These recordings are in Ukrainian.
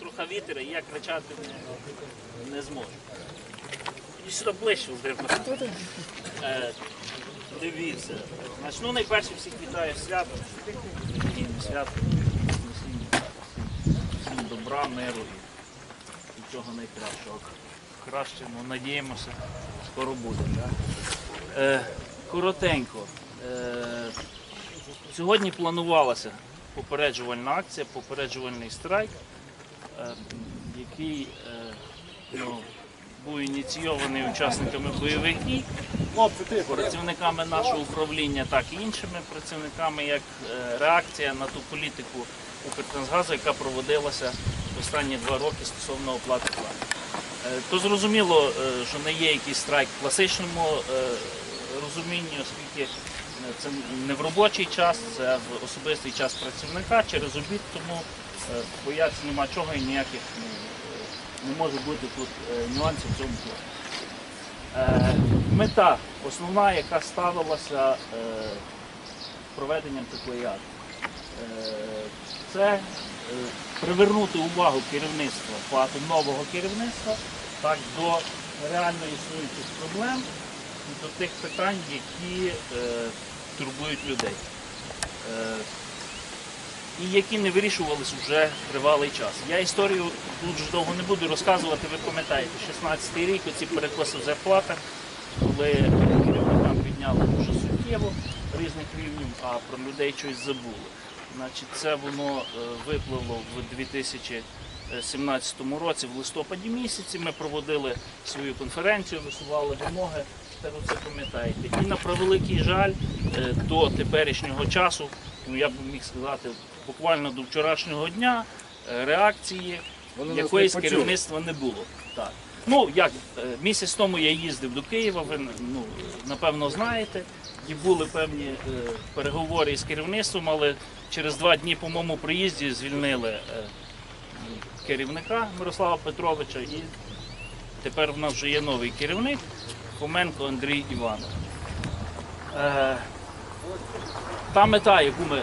Трохи вітер, і я кричати не, зможу. І сюди ближче. Е, Дивіться. Значить, ну, найперше всіх вітаю з святом. Всім, добра, миру і нічого найкращого. Краще, ну, надіємося, скоро буде. Е, коротенько. Е, сьогодні планувалася попереджувальна акція, попереджувальний страйк, е, який е, був ініційований учасниками бойових дій, працівниками нашого управління, так і іншими працівниками, як е, реакція на ту політику Укртрансгазу, яка проводилася останні два роки стосовно оплати плати. Е, То зрозуміло, е, що не є якийсь страйк в класичному розумінні, оскільки це не в робочий час, це в особистий час працівника через обід, тому боятися нема чого і ніяких ну, е, не може бути тут е, нюансів в цьому плані. Е, Мета основна, яка ставилася е, проведенням такої акції, це привернути увагу керівництва ФАТу, нового керівництва так, до реально існуючих проблем і до тих питань, які турбують людей. І які не вирішувалися вже тривалий час. Я історію дуже довго не буду розказувати, ви пам'ятаєте, 16-й рік оці перекоси в зарплатах, коли керівникам підняли дуже суттєво різних рівнів, а про людей щось забули. Значить, це воно е, випливло в 2017 році, в листопаді місяці. Ми проводили свою конференцію, висували вимоги. Це ви все пам'ятаєте. І на превеликий жаль, е, до теперішнього часу, ну я б міг сказати, буквально до вчорашнього дня е, реакції якоїсь керівництва не було. Так. Ну, як е, місяць тому я їздив до Києва, ви ну, напевно знаєте, і були певні е, переговори з керівництвом, але через два дні по моєму приїзді звільнили е, керівника Мирослава Петровича, і тепер в нас вже є новий керівник Хоменко Андрій Іванович. Е, та мета, яку ми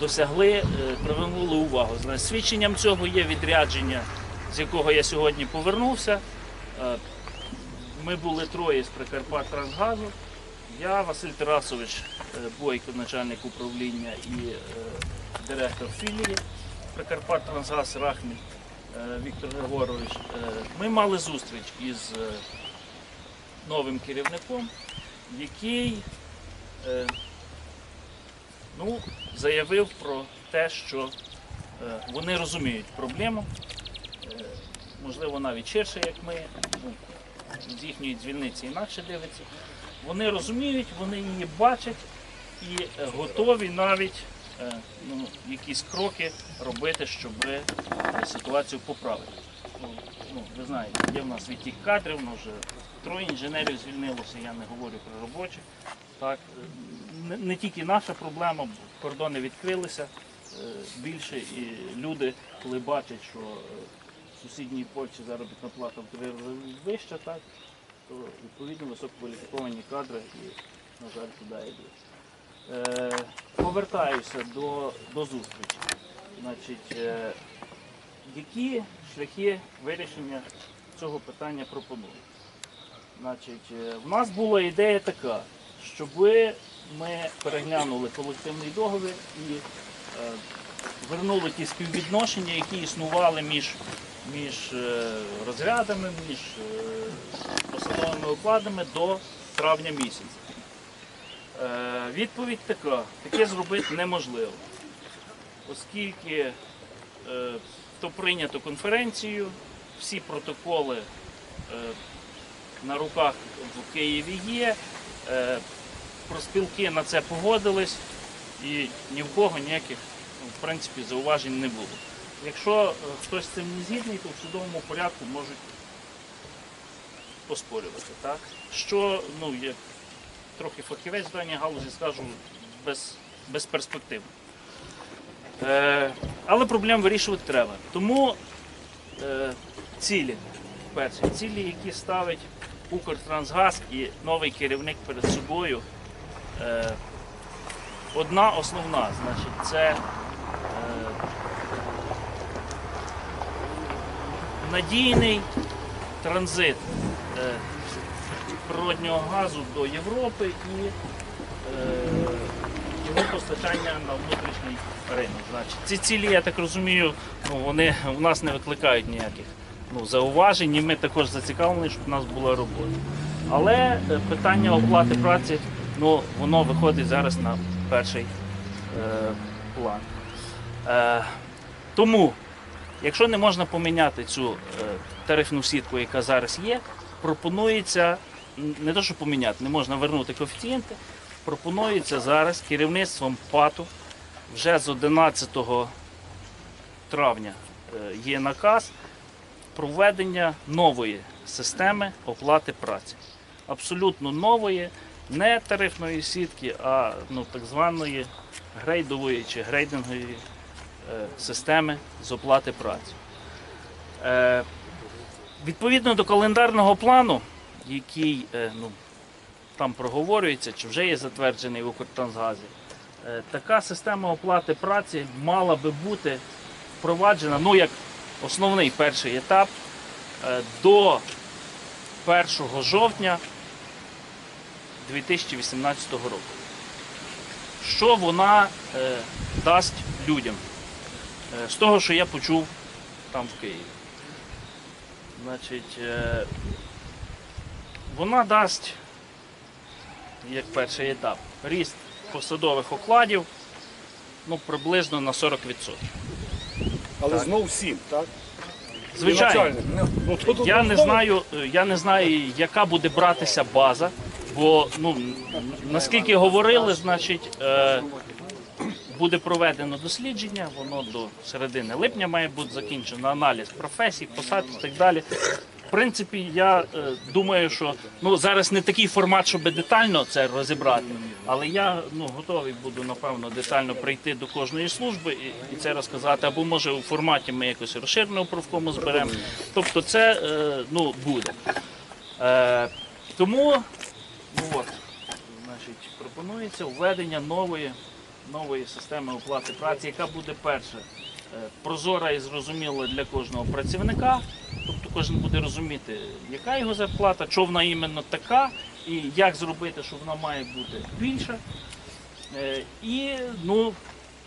досягли, е, привернули увагу. Свідченням цього є відрядження, з якого я сьогодні повернувся. Е, Ми були троє з Прикарпаттрансгазу. Я, Василь Тарасович е, Бойко, начальник управління і директор філії Прикарпаттрансгаз Рахміль е, Віктор Григорович. Ми мали зустріч із новим керівником, який ну, заявив про те, що е, вони розуміють проблему, е, можливо, навіть ширше, як ми, ну, з їхньої дзвільниці інакше дивиться. Вони розуміють, вони її бачать і готові навіть е, ну, якісь кроки робити, щоб ситуацію поправити. Ну, ну, ви знаєте, є в нас відтік кадрів, ну, вже троє інженерів звільнилося, я не говорю про робочих. Так, не, тільки наша проблема, кордони відкрилися е, більше, і люди, коли бачать, що е, в сусідній Польщі заробітна плата в три рази вища, так, то відповідно висококваліфіковані кадри і, на жаль, туди йдуть. Е, повертаюся до, до зустрічі. Значить, які шляхи вирішення цього питання пропонують? Значить, в нас була ідея така, щоб ми переглянули колективний договір і е, вернули ті співвідношення, які існували між, між е, розрядами, між е, посадовими окладами до травня місяця. Е, відповідь така: таке зробити неможливо, оскільки е, то прийнято конференцією, всі протоколи е, на руках в Києві є. Е, Проспілки на це погодились і ні в кого ніяких ну, в принципі, зауважень не було. Якщо е, хтось з цим не згідний, то в судовому порядку можуть поспорювати. Так? Що, ну, як трохи фахівець в даній галузі, скажу, без, безперспективно. Е, але проблем вирішувати треба. Тому е, цілі, перші, цілі, які ставить Укртрансгаз і новий керівник перед собою. Е, одна основна, значить, це е, надійний транзит е, природнього газу до Європи і його постачання на внутрішній ринок. Значить, ці цілі, я так розумію, ну, вони в нас не викликають ніяких ну, зауважень, і ми також зацікавлені, щоб у нас була робота. Але питання оплати праці, ну, воно виходить зараз на перший е, план. Е, тому, якщо не можна поміняти цю е, тарифну сітку, яка зараз є, пропонується не то, що поміняти, не можна вернути коефіцієнти, пропонується зараз керівництвом ПАТу вже з 11 травня е, є наказ про введення нової системи оплати праці. Абсолютно нової, не тарифної сітки, а ну, так званої грейдової чи грейдингової е, системи з оплати праці. Е, відповідно до календарного плану, який е, ну, там проговорюється, чи вже є затверджений в Укртрансгазі, е, така система оплати праці мала би бути впроваджена, ну як основний перший етап, е, до 1 жовтня 2018 року. Що вона е, дасть людям? Е, з того, що я почув там в Києві. Значить, е, вона дасть, як перший етап, ріст посадових окладів ну, приблизно на 40%. Але знов всім, так? Звичайно. Ну, тут Я не знаю, е, я не знаю, яка буде братися база, бо ну наскільки говорили, значить е, буде проведено дослідження, воно до середини липня має бути закінчено аналіз професій, посад і так далі. В принципі, я е, думаю, що ну зараз не такий формат, щоб детально це розібрати, але я ну готовий буду напевно детально прийти до кожної служби і, і це розказати. Або може у форматі ми якось розширеного профкому зберемо. Тобто, це е, ну буде. Е, тому от, значить, пропонується введення нової, нової системи оплати праці, яка буде перше е, прозора і зрозуміла для кожного працівника. Тобто кожен буде розуміти, яка його зарплата, що вона іменно така, і як зробити, що вона має бути більша. Е, І, ну,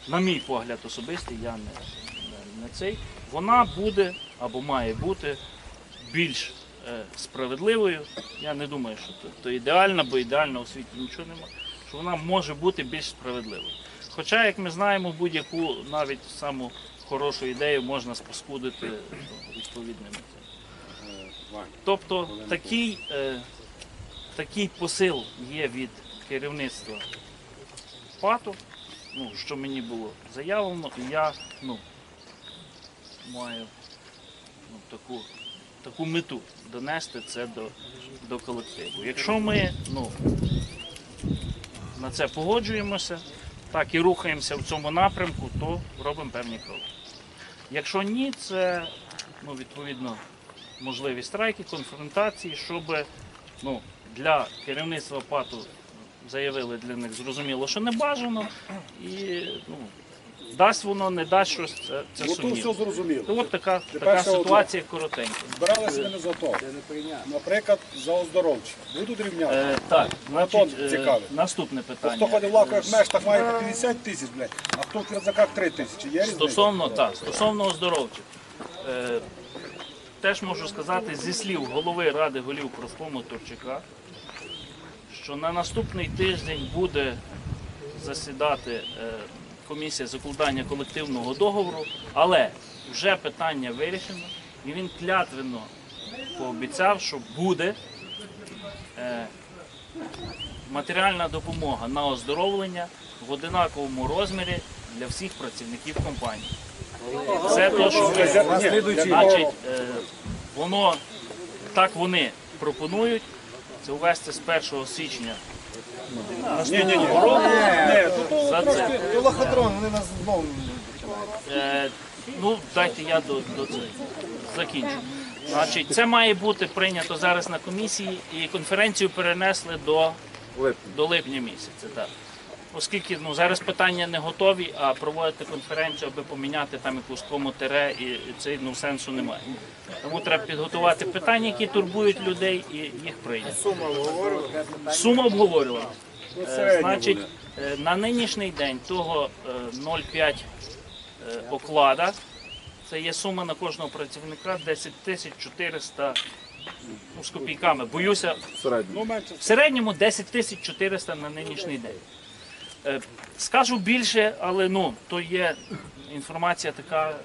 на мій погляд особистий, я не, не, не цей, вона буде або має бути більш справедливою. Я не думаю, що то, то ідеально, бо ідеально у світі нічого немає, що вона може бути більш справедливою. Хоча, як ми знаємо, будь-яку навіть саму хорошу ідею можна спаскудити ну, відповідними. Тобто такий, е, такий посил є від керівництва ПАТу, ну, що мені було заявлено, і я ну, маю ну, таку, таку мету донести це до, до колективу. Якщо ми ну, на це погоджуємося, так і рухаємося в цьому напрямку, то робимо певні кроки. Якщо ні, це ну, відповідно можливі страйки, конфронтації, щоб ну, для керівництва ПАТу заявили для них зрозуміло, що не бажано, і ну, дасть воно, не дасть щось, це, це Ну, то сумнівно. все зрозуміло. То от така, така ще одне. ситуація коротенька. Збиралися ми не за то. Наприклад, за оздоровчі. Будуть рівняти. Е, так, значить, Антон е, цікавий. наступне питання. хто ходить в лавках меш, так має по 50 тисяч, блядь, а хто в кризаках 3 тисячі. Є різниця? Стосовно, так, стосовно оздоровчих. Е, теж можу сказати зі слів голови Ради голів профкому Турчака, що на наступний тиждень буде засідати е, комісія з укладання колективного договору, але вже питання вирішено, і він клятвенно пообіцяв, що буде е, матеріальна допомога на оздоровлення в одинаковому розмірі для всіх працівників компанії. Це те, що Значить, е, воно так вони пропонують. Це ввести з 1 січня року. За це. То лохотрон, вони нас знову. Е, ну, дайте я до, до цього закінчу. Значить, це має бути прийнято зараз на комісії і конференцію перенесли до, до липня місяця. Так. Оскільки ну, зараз питання не готові, а проводити конференцію, аби поміняти там якусь кому тире, і і це ну, сенсу немає. Тому треба підготувати питання, які турбують людей, і їх прийняти. Сума обговорювала? Сума обговорювала. Е, Значить, е, на нинішній день того е, 0,5 е, оклада, це є сума на кожного працівника 10 тисяч 400 ну, з копійками. Боюся, Ну, менше. в середньому 10 тисяч 400 на нинішній день. Е, Скажу більше, але ну, то є інформація така, е,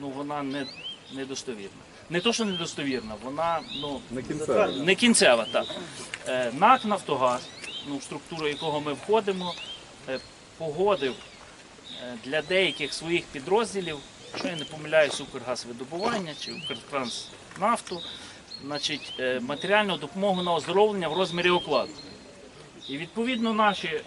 ну вона не, недостовірна. Не то, що недостовірна, вона ну, Не кінцева. не кінцева, так. Е, НАК Нафтогаз, ну, в структуру якого ми входимо, погодив для деяких своїх підрозділів, що я не помиляюсь, Укргазвидобування чи Укртранснафту, значить, матеріальну допомогу на оздоровлення в розмірі окладу. І відповідно наші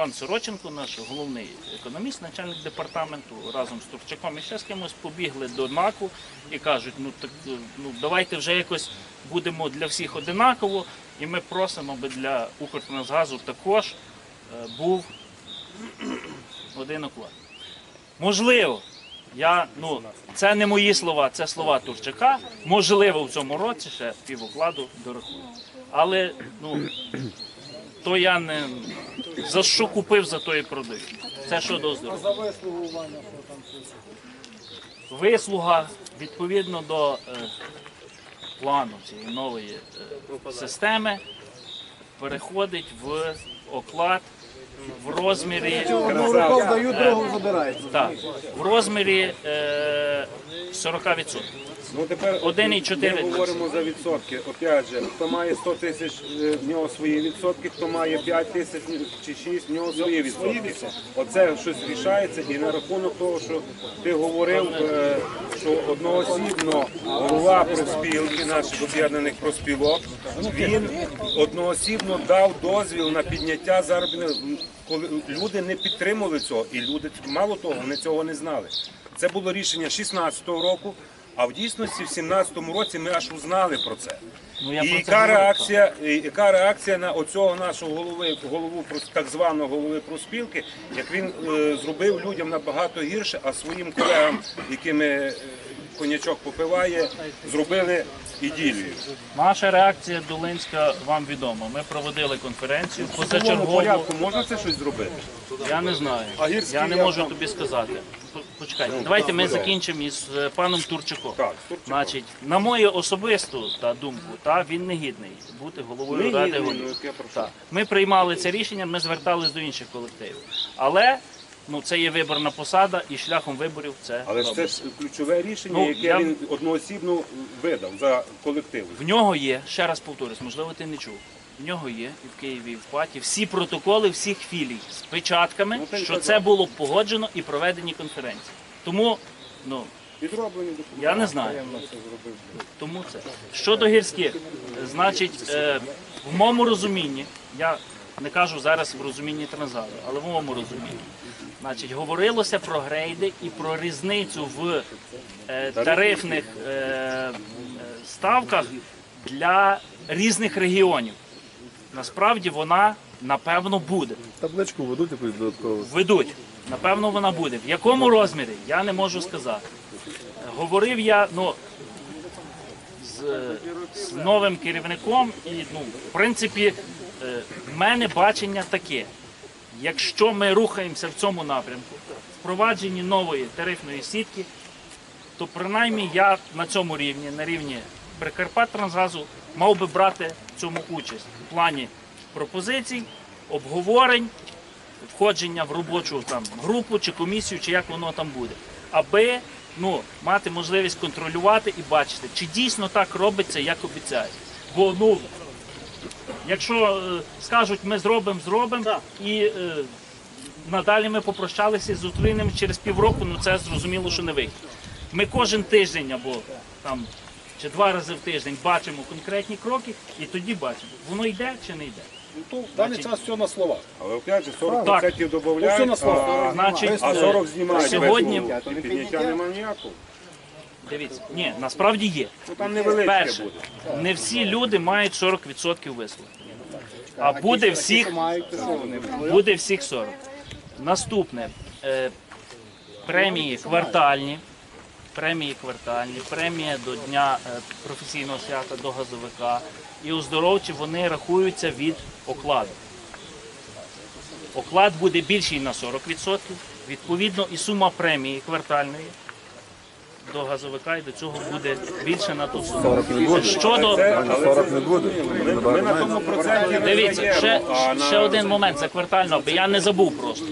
пан Сороченко, наш головний економіст, начальник департаменту, разом з Турчаком і ще з кимось побігли до НАКу і кажуть, ну так е, ну давайте вже якось будемо для всіх одинаково, і ми просимо, аби для Укртрансгазу також е, був один оклад. Можливо, я, ну, це не мої слова, це слова Турчака. Можливо, в цьому році ще півокладу дорахую. Але ну, то я не за що купив, за то і продаю. Це щодо здоров'я. За вислугу Ваня, що там Вислуга відповідно до е, плану цієї нової е, системи переходить в оклад в розмірі, Рукав дають, другу забирають. так, в розмірі е, 40%. Ну тепер 1,4. ми говоримо за відсотки. Опять же, хто має 100 тисяч, е, в нього свої відсотки, хто має 5 тисяч чи 6, в нього свої відсотки. Оце щось рішається. І на рахунок того, що ти говорив, е, що одноосібно голова профспілки, наших об'єднаних профспілок, він одноосібно дав дозвіл на підняття заробітних, коли люди не підтримували цього, і люди мало того, вони цього не знали. Це було рішення 16-го року. А в дійсності в 17-му році ми аж узнали про це. Ну, я і про яка говорю. реакція, і яка реакція на оцього нашого голови, голову так званого голови проспілки, як він е, зробив людям набагато гірше, а своїм колегам, якими е, конячок попиває, зробили іділію. Наша реакція Долинська вам відома. Ми проводили конференцію позачергову. порядку можна це щось зробити? Я не знаю. Я не можу тобі сказати. П- Почекайте, давайте ми закінчимо із е, паном Турчаком. Так, Турчаком. Значить, на мою особисту та думку, та він не гідний бути головою ради голів. ну? Так. Ми приймали це рішення, ми звертались до інших колективів. Але ну, це є виборна посада, і шляхом виборів це Але ж це робиться. ж ключове рішення, Ну, яке я- він одноосібно видав за колектив. В нього є, ще раз повторюсь, можливо, ти не чув. В нього є і в Києві, і в Паті всі протоколи всіх філій з печатками, Ну, що так. це було погоджено і проведені конференції. Тому, ну, Підроблені документи. я не знаю. Тому це. Щодо гірських, значить, е, в моєму розумінні, я не кажу зараз в розумінні Транзалу, але в моєму розумінні, значить, говорилося про грейди і про різницю в е, тарифних е, е, ставках для різних регіонів. Насправді вона напевно буде. Табличку ведуть якусь додатково. Ведуть. Напевно, вона буде. В якому розмірі, я не можу сказати. Говорив я ну, з, з новим керівником, і ну, в принципі, в мене бачення таке. Якщо ми рухаємося в цьому напрямку, впровадженні нової тарифної сітки, то принаймні я на цьому рівні, на рівні Прикарпат Трансгазу, мав би брати в цьому участь у плані пропозицій, обговорень, входження в робочу там групу чи комісію, чи як воно там буде, аби ну, мати можливість контролювати і бачити, чи дійсно так робиться, як обіцяють. Бо ну, якщо е, скажуть, ми зробимо, зробимо, і е, надалі ми попрощалися з Україною через півроку, ну це зрозуміло, що не вийде. Ми кожен тиждень або там чи два рази в тиждень бачимо конкретні кроки, і тоді бачимо, воно йде чи не йде. Ну, то в даний час все на словах. Але опять же 40% Так. Ну, додають, на а, Значить, а 40 знімають. сьогодні- без і підняття немає ніякого. Дивіться, ні, насправді є. Ну там Перше, не всі люди мають 40% вислуг. А буде всіх, буде всіх 40. Наступне. Е, премії квартальні. Премії квартальні, премія до Дня е, професійного свята до газовика. І оздоровчі вони рахуються від окладу. Оклад буде більший на 40%. Відповідно, і сума премії квартальної до газовика і до цього буде більше на ту суму. 40 не буде. Щодо 40 не буде. Ми, на тому проценті Дивіться, ще, ще один момент, це квартально, аби я не забув просто.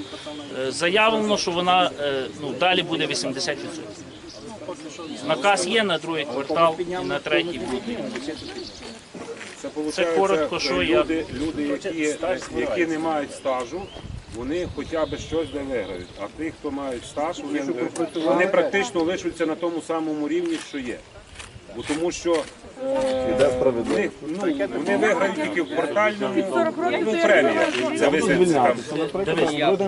Е, Заявлено, що вона е, ну, далі буде 80%. Наказ є на другий квартал і на третій буде. Це, коротко, що я- люди, люди які, які не мають стажу, вони хоча б щось де виграють. А ті, хто мають стаж, вони, вони практично лишаться на тому самому рівні, що є. Бо тому що Іде справедливо. вони, ну, виграють тільки в квартальному ну, премія. Це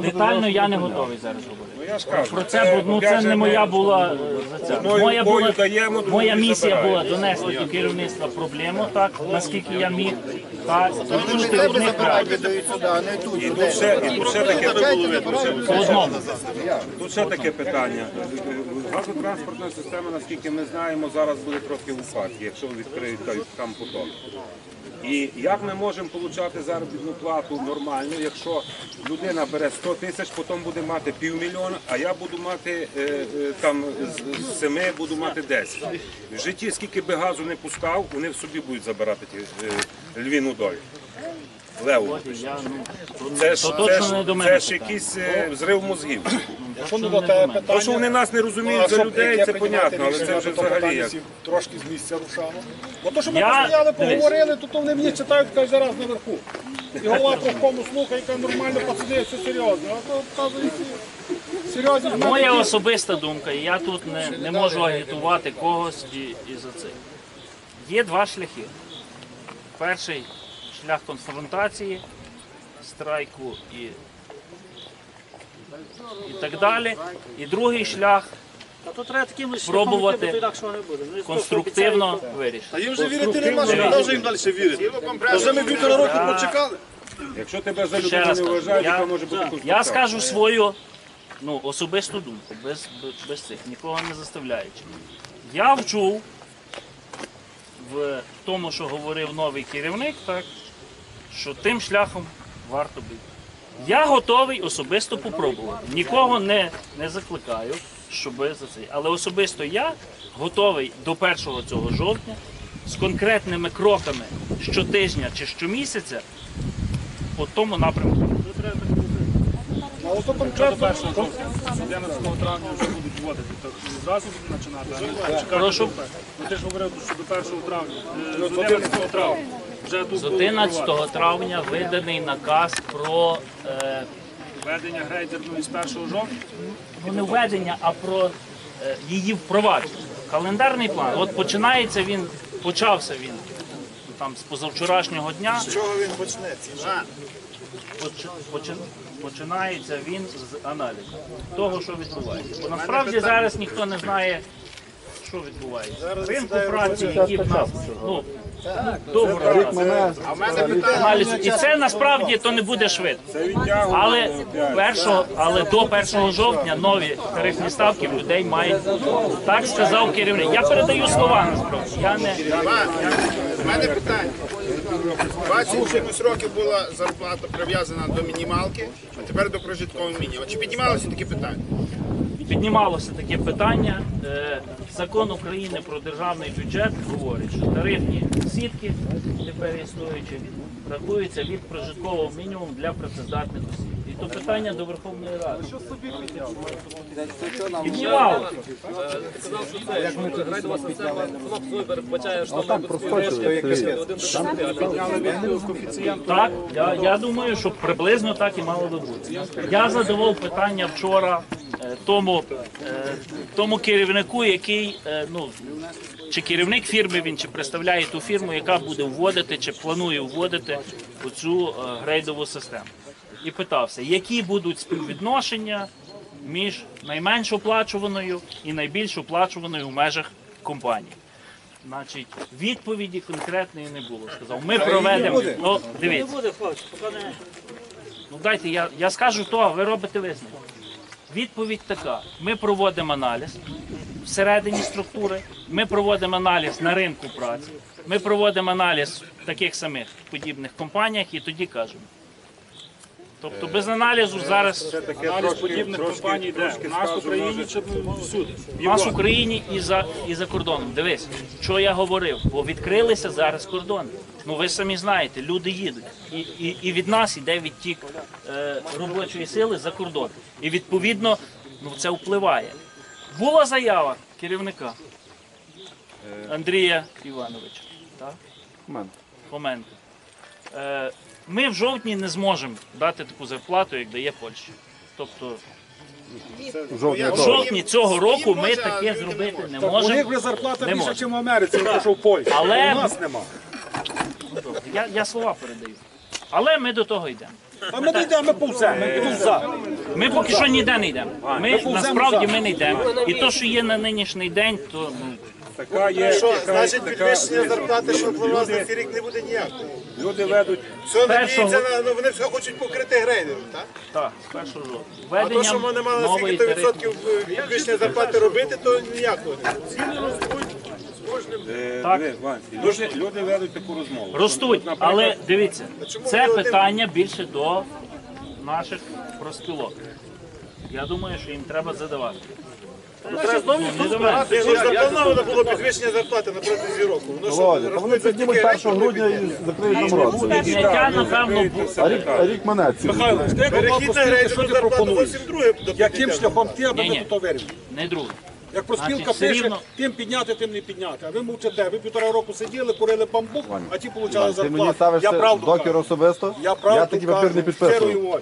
детально я не готовий зараз говорити. Ну, я ж кажу, Про це, бо ну, це не моя була за це. Одною Моя, рукою була, даємо, другою моя місія забираємо. була донести до керівництва проблему, так, наскільки я міг, та почути не тут. І тут ще, і тут ще таке По одному. Тут ще таке питання. Газотранспортна система, наскільки ми знаємо, зараз буде трохи в упадку, якщо відкриють той там поток. І як ми можемо отримати заробітну плату нормально, якщо людина бере 100 тисяч, потім буде мати півмільйона, а я буду мати е, е, там з- з семи буду мати 10. В житті скільки би газу не пускав, вони в собі будуть забирати ті, е, львіну долю. Леву. Ну, Це ж, це ж, це ж якийсь е, взрив мозгів. То, що вони нас не розуміють Ну, за людей, це понятно, але це вже взагалі як. трошки з місця рушало. Бо то, що ми Я- постояли, поговорили, то, то вони мені читають кожен раз наверху. І голова профкому слухає, яка нормально пацани, все серйозно. А то вказує, серйозні Моя особиста думка, і я тут не, не можу агітувати когось і, і за це. Є два шляхи. Перший шлях конфронтації, страйку і, і так далі. І другий шлях спробувати конструктивно вирішити. А їм вже вірити нема, що куди вже їм далі вірити. Вже ми півтора року прочекали. Якщо тебе за людину не вважають, то може бути Я скажу свою ну, особисту думку, без, без, без цих, нікого не заставляючи. Я вчув в тому, що говорив новий керівник, так, що тим шляхом варто бити. Я готовий особисто попробувати. Нікого не, не закликаю, щоб за це. Але особисто я готовий до 1 цього жовтня з конкретними кроками щотижня чи щомісяця по тому напрямку. А ото конкретно 11 травня вже будуть вводити. Так зразу починати, а не чекати. Ну ти ж говорив, що до 1 травня. Е, З 11 травня. З 11 травня виданий наказ про е, введення грейдерної з 1 жовтня. ну, не введення, а про е, її впровадження. Календарний план. От починається він, почався він там з позавчорашнього дня. З чого він почнеться? Поч- почи- Починається він з аналізу того, що відбувається. Бо насправді зараз ніхто не знає, що відбувається. Ринку праці, які в нас ну, довго аналізу. І це насправді то не буде швидко. Але першого, але до 1 жовтня нові тарифні ставки в людей мають бути. Так сказав керівник. Я передаю слова насправді. Я не У мене питання. 20 чимось років була зарплата прив'язана до мінімалки, а тепер до прожиткового мінімуму. Чи піднімалося таке питання? Піднімалося таке питання. Закон України про державний бюджет говорить, що тарифні сітки, тепер існуючі, рахуються від прожиткового мінімуму для працездатних осіб. І то питання до Верховної Ради. Піднімалося. Так, я, думаю, що приблизно так і мало би бути. Я задавав питання вчора тому, е, тому керівнику, який е, ну чи керівник фірми він чи представляє ту фірму, яка буде вводити чи планує вводити оцю е, грейдову систему. І питався, які будуть співвідношення між найменш оплачуваною і найбільш оплачуваною в межах компанії. Значить, відповіді конкретної не було. Сказав, ми проведемо. Ну, дивіться. Ну дайте, я, я скажу то, а ви робите висновок. Відповідь така: ми проводимо аналіз всередині структури, ми проводимо аналіз на ринку праці, ми проводимо аналіз в таких самих подібних компаніях і тоді кажемо. Тобто без аналізу зараз Аналіз подібних компаній де? У нас в Україні чи всюди? У нас в Україні і за, і за кордоном. Дивись, що я говорив, бо відкрилися зараз кордони. Ну ви самі знаєте, люди їдуть. І, і, і від нас іде відтік е, робочої сили за кордон. І відповідно ну, це впливає. Була заява керівника Андрія Івановича. Так? Хоменко. Е, ми в жовтні не зможемо дати таку зарплату, як дає Польща. Тобто в жовтні цього року ми таке зробити не У них можемо. вже зарплата Не більше, ніж в Америці, тому що в Польщі. Але- У нас нема. Я, я слова передаю. Але ми до того йдемо. А ми не йдемо, ми повземо, ми повземо. Ми поки що ніде не йдемо. Ми насправді ми не йдемо. І то, що є на нинішній день, то ну, Така є, Що, така, значить, така, підвищення зарплати, що вас на цей рік не буде ніякого. люди ведуть Все Першого- надіються на, ну вони все хочуть покрити грейдером, так? так, першого жовтня. А то, що ми не мали нової скільки то тарифної відсотків е, підвищення зарплати робити, то ніякого не буде. Е, Так. Вань, люди, люди ведуть таку розмову. ростуть. Наприклад, Але дивіться, це ви один- питання більше до наших профспілок. Я думаю, що їм треба задавати. Заплановано було підвищення зарплати на протязі року. Воно Володя, та вони піднімуть 1 грудня і закриють нам рот. Підняття, напевно. А рік, а рік мене цілий. Михайло, що грейдерну ти зарплату пропонуєш? до Яким підняття. шляхом ти, аби Ні-ні. ми то вирішили? Не друге. Як профспілка Значить, все пише, рівно- тим підняти, тим не підняти. А ви мовчите, ви півтора року сиділи, курили бамбук, а ті получали Ти мені зарплату. ставиш Я правду докер кажу. особисто, Я правду я такий папір не щирою в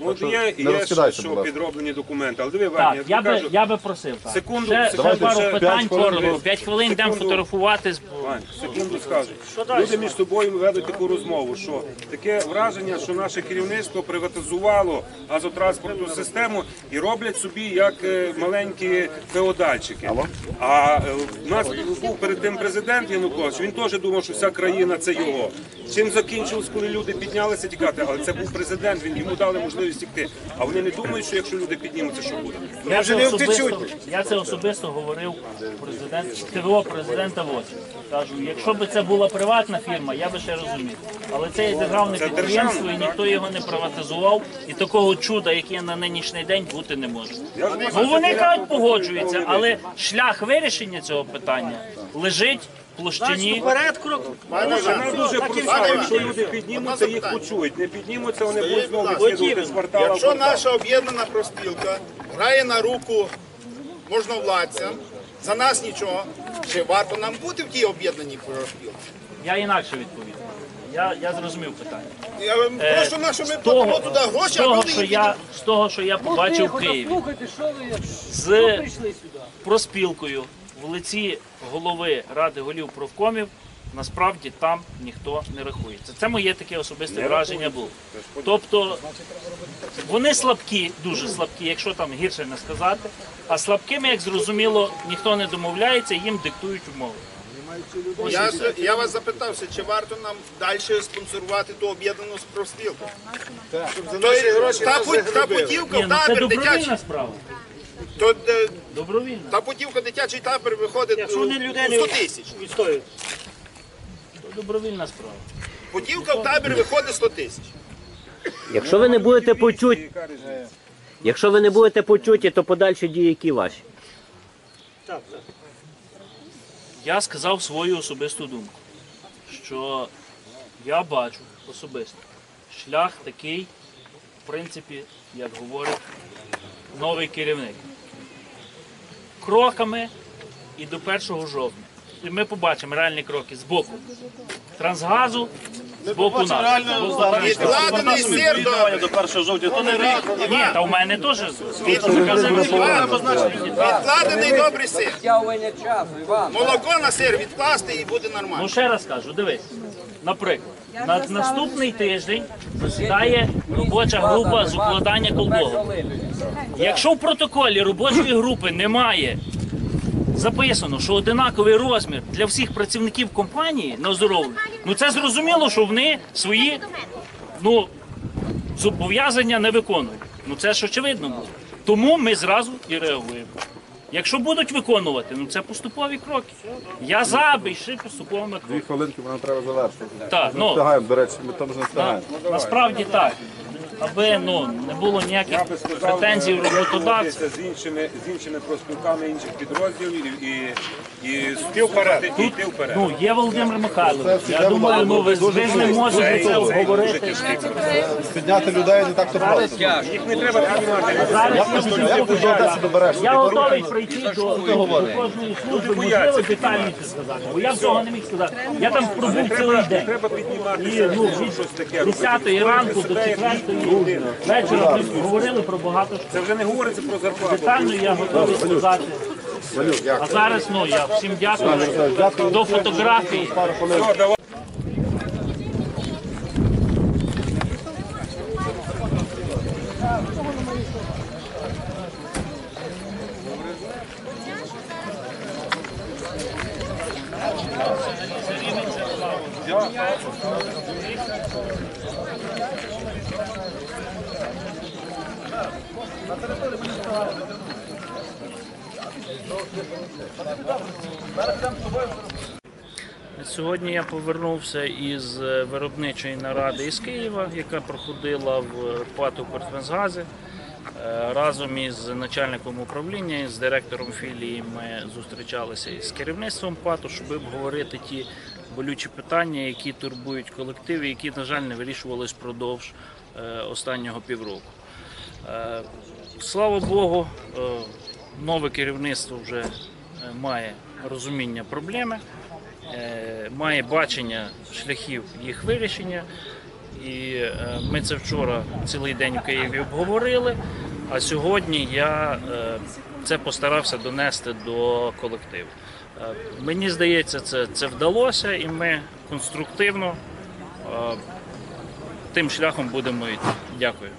очі. От є, не є що, розкидайся, що ласка. підроблені документи. Але диви, Ваня, Так, я би, кажу, я би просив. Так. Секунду, ще, ще пару ще питань п'ять хвилин. коротко. П'ять хвилин йдемо Секунду. фотографуватись. Вань, секунду скажу. Люди між собою ведуть таку розмову, що таке враження, що наше керівництво приватизувало газотранспортну систему і роблять собі як е, маленькі феодальчики. А е, у нас був перед тим президент Янукович, він теж думав, що вся країна це його. Чим закінчилось, коли люди піднялися тікати, але це був президент, він йому дали можливість тікти. А вони не думають, що якщо люди піднімуться, що буде. Я це, не особисто, я це особисто говорив президент, ТВО президента ВОЧ. Кажу, якщо б це була приватна фірма, я би ще розумів. Але це є державне Це підприємство, і ніхто його не приватизував, і такого чуда, яке на нинішній день бути не може. Ну вони кажуть, погоджуються, але шлях вирішення цього питання лежить площині. Вона дуже проста. Якщо люди піднімуться, їх почують. Не піднімуться, вони будуть знову відслідувати з квартала. в Якщо квартал. наша об'єднана профспілка грає на руку можновладцям, за нас нічого, чи варто нам бути в тій об'єднаній профспілці? Я інакше відповім. Я, я зрозумів питання. Я вам Е, прошу на що ми платимо туди гроші, з а того, люди що їх я, з того, що я побачив в Києві, з проспілкою в лиці голови Ради голів профкомів, насправді там ніхто не рахується. Це моє таке особисте враження було. Тобто вони слабкі, дуже слабкі, якщо там гірше не сказати. А слабкими, як зрозуміло, ніхто не домовляється, їм диктують умови. Я, я вас запитався, чи варто нам далі спонсорувати ту об'єднану гроші та, пу- та путівка ну це табір добровільна дитячий, справа. То, е, Добровільна. та путівка дитячий табір виходить Якщо вони людей 100 тисяч. відстоюють. То добровільна справа. Путівка в табір виходить 100 тисяч. Якщо ви не будете почути, Якщо ви не будете почуті, то подальші дії які ваші? Я сказав свою особисту думку, що я бачу особисто шлях такий, в принципі, як говорить новий керівник. Кроками і до 1 жовтня. І ми побачимо реальні кроки з боку трансгазу, з боку нас. Відкладений сир добре. До 1 жовтня, то не рік. Ні, та в мене теж Відкладений добрий сир. Молоко на сир відкласти і буде нормально. Ну ще раз кажу, дивись. Наприклад, на наступний тиждень засідає робоча група з укладання колдогу. Якщо в протоколі робочої групи немає записано, що одинаковий розмір для всіх працівників компанії на оздоровлення, ну це зрозуміло, що вони свої ну, зобов'язання не виконують. Ну це ж очевидно було. Тому ми зразу і реагуємо. Якщо будуть виконувати, ну це поступові кроки. Я за, аби йшли поступовими Дві хвилинки нам треба завершити. Так, ну встигаємо, до речі, ми там вже не встигаємо. насправді так. Аби ну не було ніяких Я сказав, претензій у роботодавця. з іншими, з іншими профспілками інших підрозділів і, і, і йти вперед. І йти вперед. Ну є Володимир Михайлович. Я думаю, ну ви, ви ним можете це обговорити. Підняти людей не так то просто. Їх не треба піднімати. Зараз я ти підійду. до Одеси доберешся? Я готовий прийти до, до кожної служби, можливо, детальніше сказати. Бо я всього не міг сказати. Я там пробув цілий день. Треба піднімати І ну, від щось таке. 10 ранку до 4 вечора ми говорили про багато що. Це вже не говориться про зарплату. Детально я готовий сказати. А зараз ну я всім дякую. До фотографії. Сьогодні я повернувся із е, виробничої наради із Києва, яка проходила в ПАТ «Укртрансгази». Е, Разом із начальником управління, з директором філії ми зустрічалися із керівництвом ПАТу, щоб обговорити ті болючі питання, які турбують колектив, і які, на жаль, не вирішувались впродовж е, останнього півроку. Слава Богу, нове керівництво вже має розуміння проблеми, е, має бачення шляхів їх вирішення. І е, ми це вчора цілий день в Києві обговорили. А сьогодні я е, це постарався донести до колективу. Мені здається, це, це вдалося, і ми конструктивно тим шляхом будемо йти. Дякую.